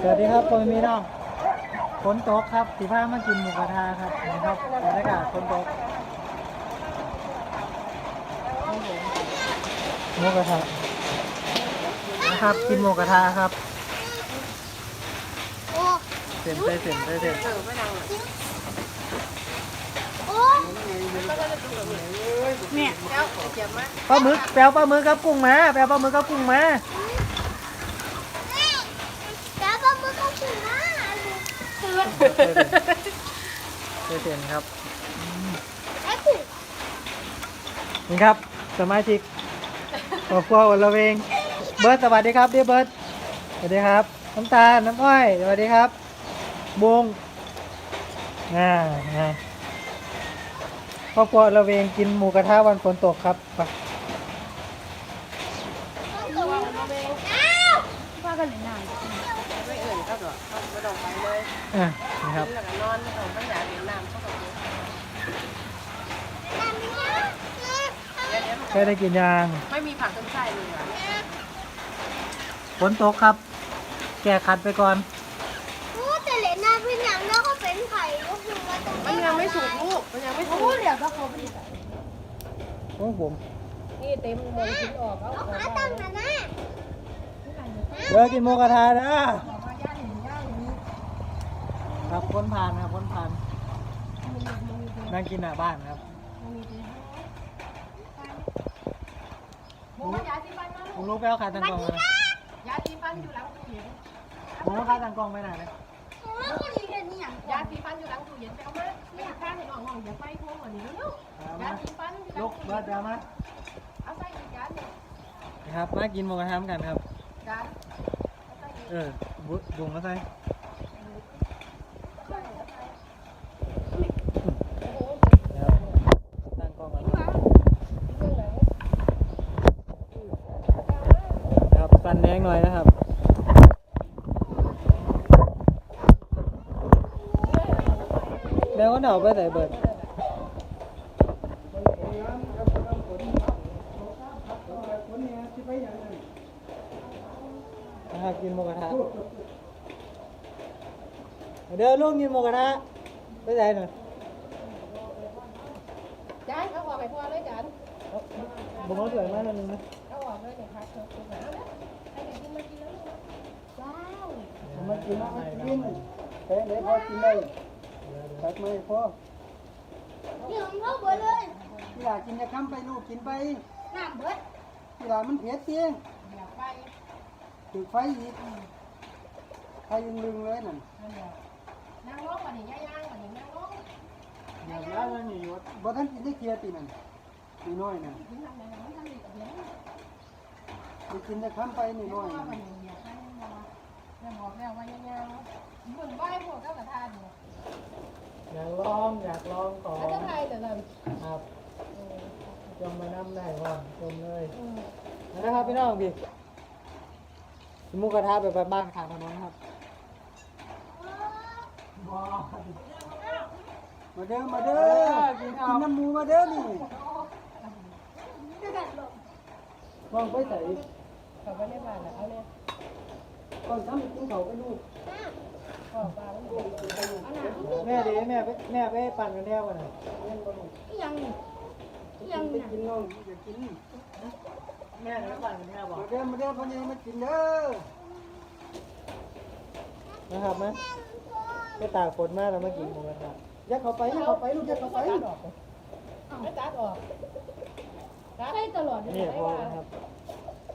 สวัสดีครับพ่อแม่พี่น้องฝนตกครับสีผ้ามากินหมูกระทะครับนี่ครับบรรยากาศฝนตกหมูกระทะนะครับกินหมูกระทะครับโอ้เส้นใส่เส้นใส่เส้นโอ้เนี่ยแล้วเจ็บไหมปลาหมึกแปลวปลาหมึกกับกุ้งมาแปลวปลาหมึกกับกุ้งมา แล้วปลาหมึกก็ถึงนะ ใส่เส้นครับไอ้ปุ๊นี่ครับสมาชิกครอบครัววันละเวง เบิร์ดสวัสดีครับเดียเบิร์ดสวัสดีครับ น้ำตาลน้ำอ้อยสวัสดีครับบุงอ่าอ่าครอบครัววันละเวงกินหมูกระทะวันฝนตกครับไปตัวมันเองอ้าวว่ากันหรือนานไม่เอื่นก็ตัวไม่ต้องไปเลย อะนี่ครับแล้วก็นอนไม่ต้องไม่อยากเรียนน้ำเข้ากับเดี๋ยวเดี๋ยวเคยได้กินยาง ไม่มีผักต้นไส้เลยอะฝนตกครับ แก้คัดไปก่อนโอ้แต่เหรียญหน้าพี่หนังแล้วก็เป็นไข่ก็คือว่าตรงมันยังไม่สุกลูกมันยังไม่สุกเดี๋ยวก็เขาไปโอ้ผมนี่เต็มมองชิ้นออกเอาเอาขาตั้งนะนะเดี๋ยวกินหมูกระทะนะ ครับคนผ่านครับคนผ่านนั่งกินหน้าบ้านครับหมูยาสีฟันมาผมรู้ไปเอาขาตังกล้องมายาสีฟันอยู่หลังตู้เย็นผมเอาขาตังกล้องไปไหนเลยโอ้ยคนนี้เรียนนี่อย่างยาสีฟันอยู่หลังตู้เย็นไปเอามาไปข้างให้น้องๆอย่าไฟท่วมกว่านี้ลูกเอายามาสีฟันอยู่หลัลุงกตู้เบิร์ดเย็นเดี๋ยวมาเอาใส่อีกยาเนี่ยนะครับมากินหมูกระทะกันครับจานเออบุบุงก็ใส่นะครับตั้งกล้องไว้นะครับสั่นแดงหน่อยนะครับ แล้วก็เดาไปใส่เบิดนะครับกินหมูกระทะเดี๋ยวลูกกินหมูกระทะไปใส่หน่อยจานเอาออกไปพอเลยจานบุ้งเขาสวยมากนะนึงนะเอาออกเลยเนี่ยครับเธอคุณหาแล้วให้เด็กกินมากินแล้วลูกว้าวมันกินมากินเฮ้ยเดี๋ยวพอกินได้ ตัดไม่พอเดี๋ยวเขาเบิดเลยที่หลากินจะค้ำไปลูกกินไปน้ำเบิดที่หลามันเผ็ดเตี้ยอยากไปถือไฟอีกไฟยังลึงเลยนั่นนั่นแหละนั่งลงมาหนิย่างๆมาหนินั่งลงเดี๋ยวแล้วมันนี่ยศบ่ท่านกินได้เคลียร์ตีนั่นตีน้อยนั่นกินทำไมไม่ทำอีกเดี๋ยวไปกินจะค้ำไปนี่น้อยว่านั่นมาหนิอยากให้มาแม่บอกแล้วว่าย่างๆบุญไหว้พวกเจ้ากระทานอยู่ อยากลองอยากลองของแล้วจะไงเดี๋ยวเราครับจงมานำได้ก่อนชมเลยนะครับพี่น้องพี่หมูกระทะแบบบ้านๆข้างถนนครับมาเด้อมาเด้อกินน้ำหมูมาเด้อนี่ว่างไปใส่เขาไปในบ้านแล้วเอาเนี่ยก่อนทำกินเขาไปลูกพ่อปลา แล้วเอาหนาแม่ดีแม่ไปแม่ไปปั่นกันแท้วันไหนยังยังไปกินน้องอย่ากิน แม่ไปปั่นกันแท้บอกมาเด้อมาเด้อพ่อใหญ่มากินเด้อนะครับไหมไปตากฝนมากแล้วมากินหมูกระทะยักเข้าไปยักเข้าไปลูกยักเข้าไปตัดออกไม่ตัดออกตัดใส่ตลอดนี่พอนะครับ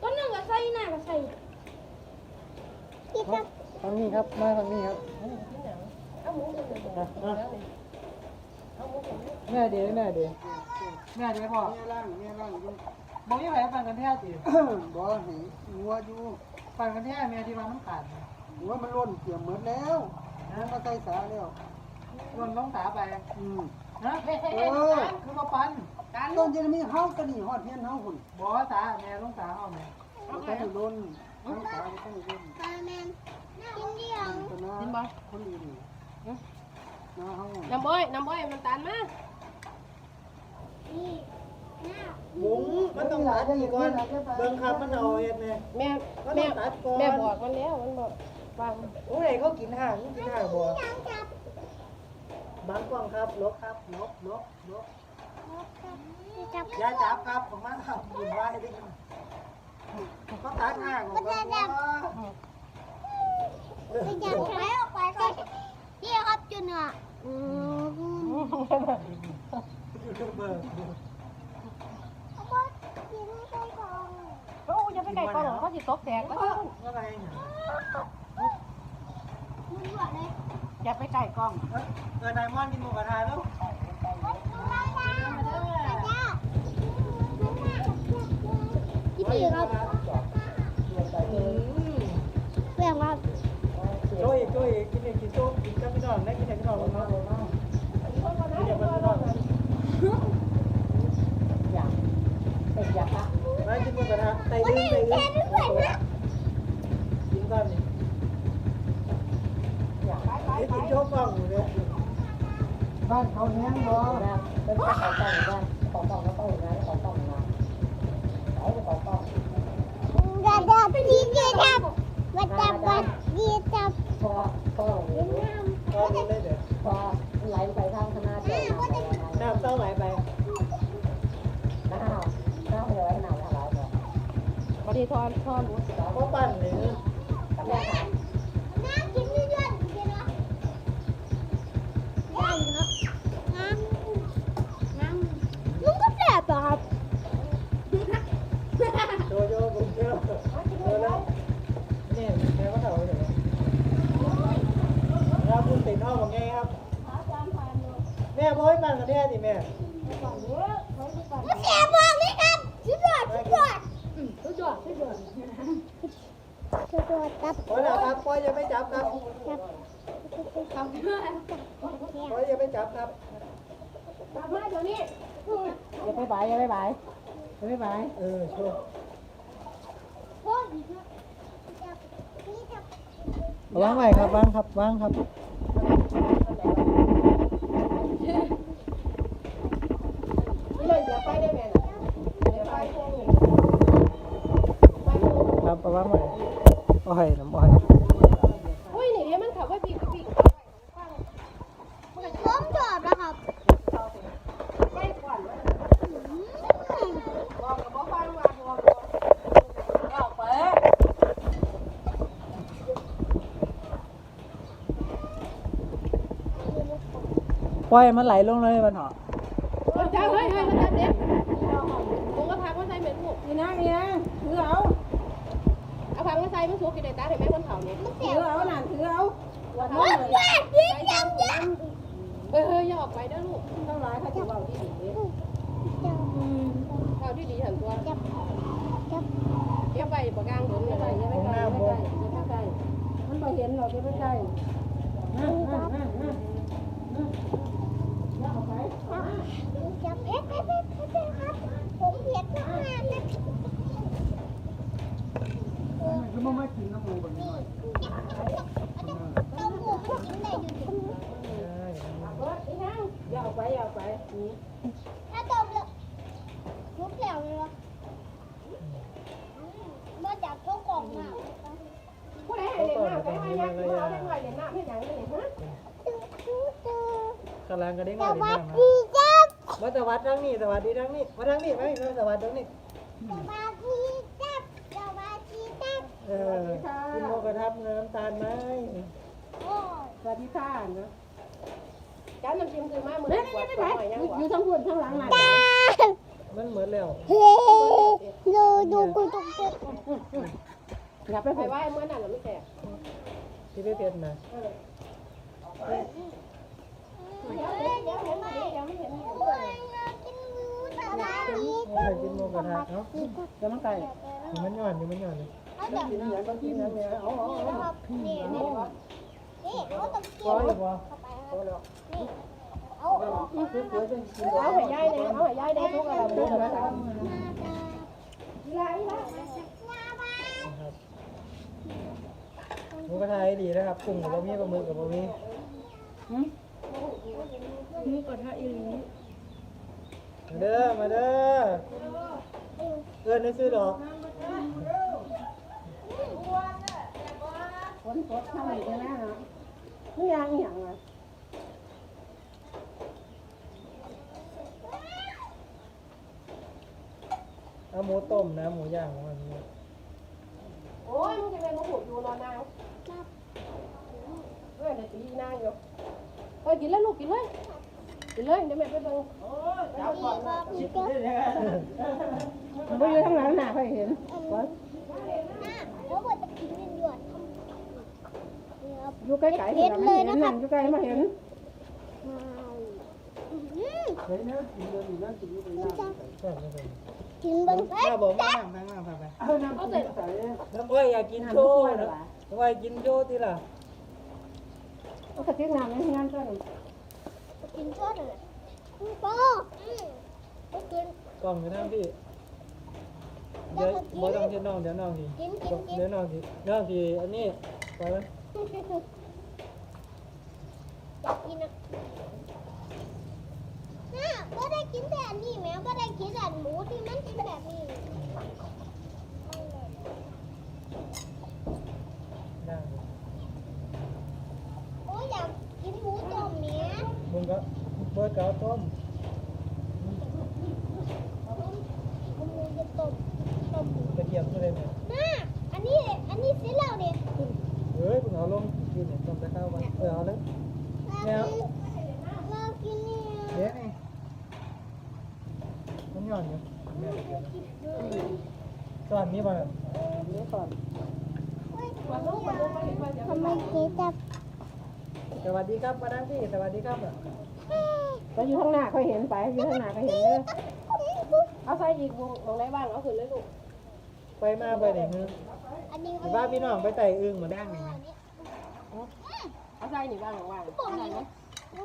ต้นนึงก็ใส่หน้าก็ใส่ที่ตัด ทางนี้ครับ มาทางนี้ครับเอาหมูกันเลยเอาหมูกันเลยแม่ดีแม่ดีแม่ดีพ่อเมียร่างเมียร่างอยู่บอกยี่ไผ่ปั่นกันแท้ตีบ่ให้งัวอยู่ปั่นกันแท้แม่ที่ว่ามันขาดหัวมันล้นเกี่ยมหมดแล้วมันมาใส่สาแล้วรวนลงตาไปอืมนะเฮ้ยเอเฮ้ยอคือมาปั่นตัดต้นจะมีเฮากันนี่ฮอดเฮียนเฮาหุ่นบอกตาแม่ลงตาเอาแม่บ่ต้องล้นทั้งสาบ่ต้องล้นปลาแมน กินเดียวตนากินบ่คนอื่นนาเฮาน้ำอ้อยน้ำอ้อยมันตันมานี่บุ้งมันต้องตัดอีกก่อนเบิ่งครับมันเอาเฮ็ดแน่แม่มันแม่ต้องตัดก่อนแม่บอกมันแล้วมันบอกฟังโอ้ยเขากินห่างมันกินห่างบ่บางกล้องครับลบครับลบลบลบอย่าจับครับผมมาครับบุญว่าให้ได้เขาตัดห่างของเขา บ่ไปจับไปออกไปก่อนพี่ครับจุนอะอืมยูทูบเบอร์เอาบอสยิงไปก่อนโอ้ยอย่าไปไกลกล้องหรอกเขาจะตกแตกแล้วอะไรเนี่ยมึงหวดเลยอย่าไปไกลกล้องเอ้ยเออไดมอนด์กินหมูกระทะแล้วพี่ปีครับเรื่องว่า โจ้ย โจ้ยกินเองกินโจ้กินกับพี่น้องได้กินกับพี่น้องลงมากินกับพี่น้องอยากเป็นอยากละมากินหมูกระทะไตลึงไตลึงกินก่อนนี่อยากไปไปนี่ไปกินโจ๊กกล่องอยู่เนี่ยบ้านเขาแห้งบ่นะเป็นขอต้องน พูดติดห้องว่าไงครับ แม่บอกให้ปั่นกันแน่ดิแม่มันแสบมากเลยครับสุดยอดสุดยอดสุดยอดสุดยอดสุดยอดครับปล่อยแล้วครับปล่อยอย่าไปจับครับครับปล่อยอย่าไปจับครับมาเดี๋ยวนี้อย่าไปบายอย่าไปบายอย่าไปบายเออโชว์โอ้ยจับนี่จับวางไว้ครับวางครับวางครับ เลยอย่าไปได้แม่น่ะอย่าไปพวกนี้ ครับเอาวางไว้อ้อยน้ำอ้อย อุ้ยนี่เนี่ยมันขับว่าปีกปีก ผมชอบแล้วครับ ไปก่อนว่า อืม บอกกับบอกฟังว่าบอกเอาไป ปล่อยมันไหลลงเลยมันเหรอจ้าเฮ้ยเฮ้ยมันจับเด็กผมก็พักว่าใส่เหม็นถูกนี่นะนี่นะถือเอาเอาพักว่าใส่มันถูกกินได้ตาเห็นไหมคนเผาเนี่ยถือเอาน่ะถือเอาโอ้ยแม่พี่จับจับเฮ้ยเฮ้ยอย่าออกไปนะลูกต้องร้ายค่ะจะเบาที่ดีเบาที่ดีหันตัวจับจับเก็บไปปากลางหนุนอะไรอย่ไปใกล้อย่ไปใกล้อย่ไปใกล้มันบ่เห็นหรอกอย่ไปใกล้จับเอ๊ะ จะเอ๊ะเอ๊ะเอ๊ะครับผมเผ็ดมากนะคือบ่มากินน้ำหมูแบบนี้เต้าหู้มันกินได้อยู่ดิอย่าออกไปอย่ากไปนี่ ถ้าต้มแล้วทุบแล้วเลยวะมาจากท้องกล่องอะ ผู้ใดให้เล่นน้ำไปให้ยังผู้เอาเล่นหน่อยเล่นน้ำให้ยังเล่นฮะ กำลังกระเด้งสกระเด้งวัสมาดีจับมาสวัสดีทั้งนี้สวัสดีทั้งนี้มาทั้งนี้ไหมมาสวัสดีทั้งนี้สวัสดีจับสวัสดีจับเออกินโมกระทับน้ำตาลไหมโอ้ยสวัสดีค่ะเนาะจ้าน้ำจิ้มคือมาเหมือนกวดตัวหน่อยยังอยู่ทั้งพุ่นทั้งหลังไหนมันเหมือนแล้วเฮ้ดูดูกูดูกูอย่าไปไปไหว้เมื่อนั้นเราไม่แตกที่ไม่เป็นนะ เดี๋ยวเดี๋ยวเดี๋ยวเห็นไหมเดี๋ยวไม่เห็นโอ้ยน่ากินหมูสวัสดีไม่เคยกินโมกระทะเนาะเดี๋ยวมันไก่นี่มันย้อนนี่มันย้อนเลยเขาจะกินอย่างก็กินนะแม่เอาเอาเอานี่นี่นี่เขาต้องกินร้อยกว่าเข้าไปครับนี่เอาเอาให้ยายเลยเอาห้ยายได้ทุกอะไรทุกอะไรครับหมูกระทะดีนะครับกุ้งกับบะหมี่ปลาหมึกกับบะหมี่ เมาเด้อ มาเด้อ เอิ้นได้ซื้อดอกฝนตกทำอะไรกันนะเนาะนี่ยังอีหยังอะเอาหมูต้มนะ หมูย่างของมันนี้โอ้ยมึงจะเป็นมะหูอยู่นอนนางเออเดี๋ยวตีนางอยู่เออกินเลยลูกกินเลย เลยเดี๋ยวแม่ไปเบิ่งนี่บอกนี่ก็ไม่อยู่ทางหลังหน้าค่อยเห็นก่อนหน้าแล้วว่าจะกินเงินหยวนเนี่ยครับอยู่ใกล้ๆเห็นไม่เห็นนั่นอยู่ใกล้มาเห็นอืมเฮ้ยเนี่ยกินเลยนี่นั่นกินอยู่ในน้ำใส่ใช่ไม่เป็นกินเบิ้งเอ้ยถ้าบอกมานั่งนั่งนั่งไปไปเอาน้ำกินใส่น้ำอ้อยอยากกินโชว์นะน้ำอ้อยกินโชว์ที่ล่ะเอากระติกน้ำในงานก็ได้ กินโชดเลยอืมโป้อืมไปกิน กล่องอยู่นั่นพี่เดี๋ยวบ่ต้องเดี๋ยวน้องเดี๋ยวน้องทีกินกินกิน เดี๋ยวน้องทีน้องทีอันนี้ไปไหมอยากกินอะน่าก็ได้กินแต่อันนี้แม้ก็ได้กินแต่หมูที่มันกินแบบนี้นั่ง โอ้ยอยากกินหมูต้มเนี้ย มึงก็ เบิร์ดกับต้มหมูจะต้มต้มหมูกระเทียมก็เลยเนี่ยน่าอันนี้ อันนี้เสร็จแล้วเนี่ยเฮ้ยมึงเอาลงกินเนี่ยต้มจะเข้าไปเออเอาเลยเรากินเรากินเนี่ยเดี๋ยวนี่มันหย่อนอยู่แม่ไปเก็บตอนนี้บ่เนี่ยนี่ก่อนทำไมเจ๊จับ สวัสดีครับมานั่งพี่สวัสดีครับอะก็อยู่ข้างหน้าค่อยเห็นไปอยู่ข้างหน้าก็เห็นเลยเอาใส่อีกวงลงได้บ้างเอาขึ้นเลยลูกไปมาไปไหนเงืออันนี้หรือว่าพี่น้องไปไต่อึ่งมานั่งนี่ไงเอาใส่นี่บ้างว่างๆเอาใส่ไหม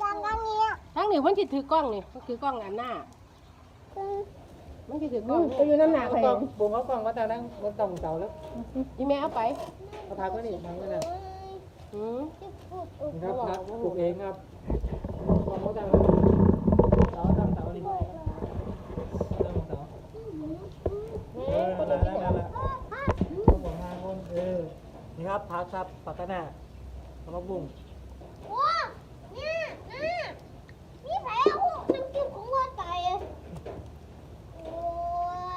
ดังกันเนี่ยทั้งนี้มันสิถือกล้องนี่มันถือกล้องอันหน้ามันสิถือกล้องก็อยู่น้ำหนักเอาไปกล่องบุ้งเอากล่องมาแต่นั่งบนต่องเสาแล้วอีแม่เอาไปเอาทางไว้นี่ทางไว้น่ะอืมนี่ ครับพักปลูกเองครับกล่องมาแต่เสาตั้งเสานี่ตั้งเสาเออนั่นแหละนั่นแหละนั่นแหละต้องบอกทางคนเออ นี่ครับพักครับปักกันหน้าเอามาบุ้งว้าเนี่ยน่ะนี่แผลหูน้ำจิ้มของวัวไก่อะโอ้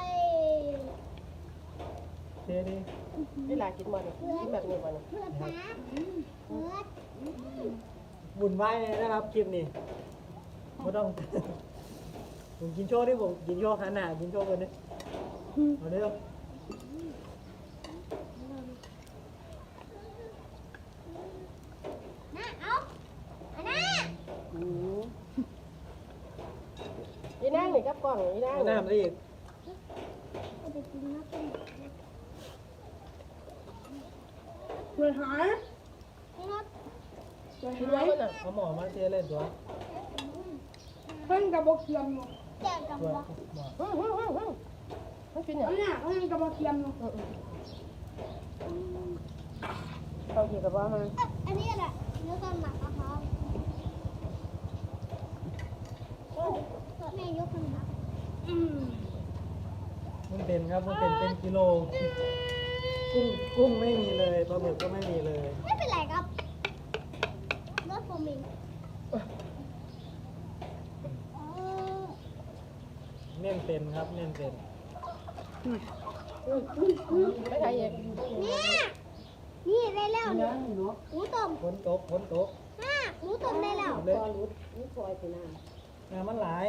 ยเทดิเวลากินบ่นี่กินแบบนี้บ่นี่ เพื่อนนะเพื่อน บุญไหว้เลยนะครับคลิปนี้ไม่ต้อง ผมกินโชว์ดิผมกินโชว์ขนาดกินโชว์กันดิเอาเร็วน่ะเอาอันน่ะอืมอีนางนี่กับกล้องนี่อีนางเอานี่น้ำได้อีกเอาไปกินนะกินเพื่อนหายนี่ครับ กินไว้ก่อนน่ะเอาหมอมาเทเล่นตัวเพิ่นกับบ่เคียมแจกกับตัวบอกหมออืมอืมอืมอืมมันกินเนี่ยเนี่ยเขายังกระบอกเทียมอยู่เขาอยู่กับว่ามันเอ๊ะอันนี้อะไรเนื้อกันหมักอะครับแม่ยกขึ้นมาอืมมันเป็นครับมันเป็นเป็นกิโลกุ้งกุ้งไม่มีเลยปลาหมึกก็ไม่มีเลย ไม่เป็นไรครับรถผ มเองเน่นเป็นครับเน่นเป็นไม่ใช่เองเนี่ย นี่ได้แล้วเนี่ยหนูต้มฝนตกฝนตกห้าหมูต้มได้แล้วเลยพอรู้นี่ซอยสินะงานมันหลาย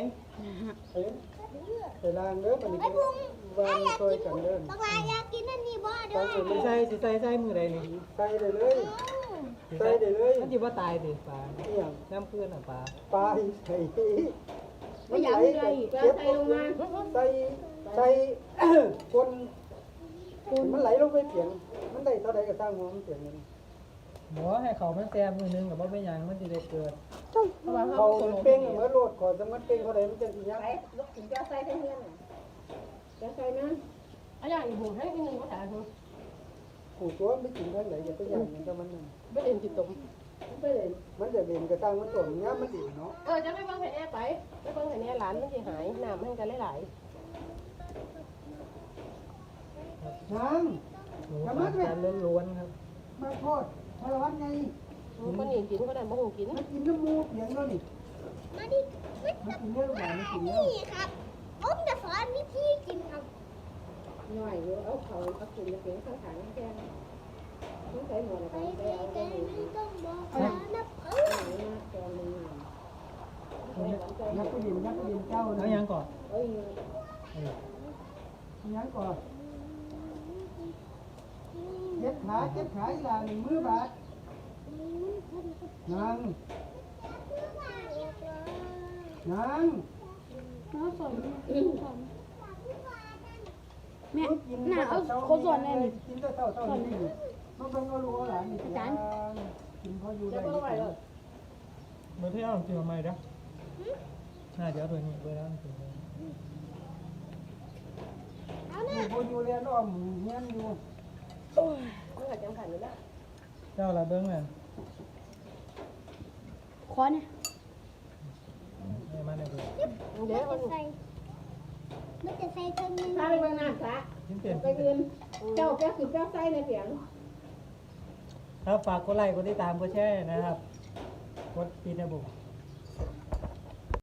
เอ้ยใส่รางเด้อมันนี่วางอยกช่วยกินกันเด้อบักลาอยากกินอันนี้บ่ด้ตั้องแต่ไม่ใช่ใสิใส่ใส่มือใดนี่ใส่ได้เลย ใส่ได้เลยมันจิว่าตายสิปลานี่อย่างน้ำเพื่อนอะปลาปลาใส่ไม่อยากมีอะไรอีกแล้วใส่ลงมาใส่ใส่คนมันไหลลงไปเปียง มันได้เท่าใดก็สร้างหัวมันเปียงเลยหมอให้เขามันแซมมือนึงกับว่าไม่ยังมันจะได้เกิดเพราะว่าเขาเขาเป้งเหมือนโลดขอสมัดเป้งเขาได้มันจะสิยักลูกถึงจะใส่ให้เพื่อนน่ะจะใส่นะเอาอย่างอีกบุญให้กินหนึ่งก็ถ่ายหนึ่งขู่ตัวไม่กินเท่าไหร่อย่าไปอย่างนั้นก็มันนั่น ไม่เอ็นจิตตมไปเลยมันจะเด่นกระตั้งมันตัวเนี้ยมันดิ่เนาะเออจะไปเบิ่งให้แน่ไปไปเบิ่งให้แน่หลานมันสิหายน้ำมันกันหลายยังหมูปลาจานล้วนๆครับมาโทษพลวัตไงๆมันคนนี้กินก็ได้บ่ฮู้กินมันกินน้ำมูกเพียงแล้วนี่มาดิไม่มันกินเรื่องหวานมันกินแล้วนี่ครับ ผมจะสอนวิธีกินครับ หน่อยอยู่เอาเขาเอากินจะเป็นข้างขังแก ต้องใส่หมดไปไปไปเอาไปไปไม่ต้องบอก นะนะเออแกงนึงยักษ์ก็ยินยักษ์ก็ยินเจ้าแล้วนะยังก่อนเอ้ยเออยังก่อนเจ็บขาเจ็บขาอีหลาหนึ่งมือบาดนั่งนั่งน้าสอนแม่น่าเอาคนสอนแน่นี่กินแต่เท่าเท่านี้มันเบิ่งเอาลูกเอาหลานนี่อาจารย์กินพออยู่จะได้บ่ไหวแล้วเบอร์ที่เอาจริงไหมจ๊ะน่าจะเอาตัวนี้เบอร์นั้นตัวนี้อยู่พออยู่เรียนอ้อมเฮียนอยู่มันก็จังขันอยู่แล้วเจ้าละเบิ้งน่ะขอเนี่ยให้มาในตัวเดี๋ยวมัมันนจะใส่มันจะใส่ทั้งนี้พาไปเบิ่งน้ำซะชิ้นเปลี่ยนไปเงินเจ้าแป๊กคือแป๊กใส่ในเสียง ครับฝากกดไลค์กดติดตามกดแชร์นะครับ กดปิดนะบุก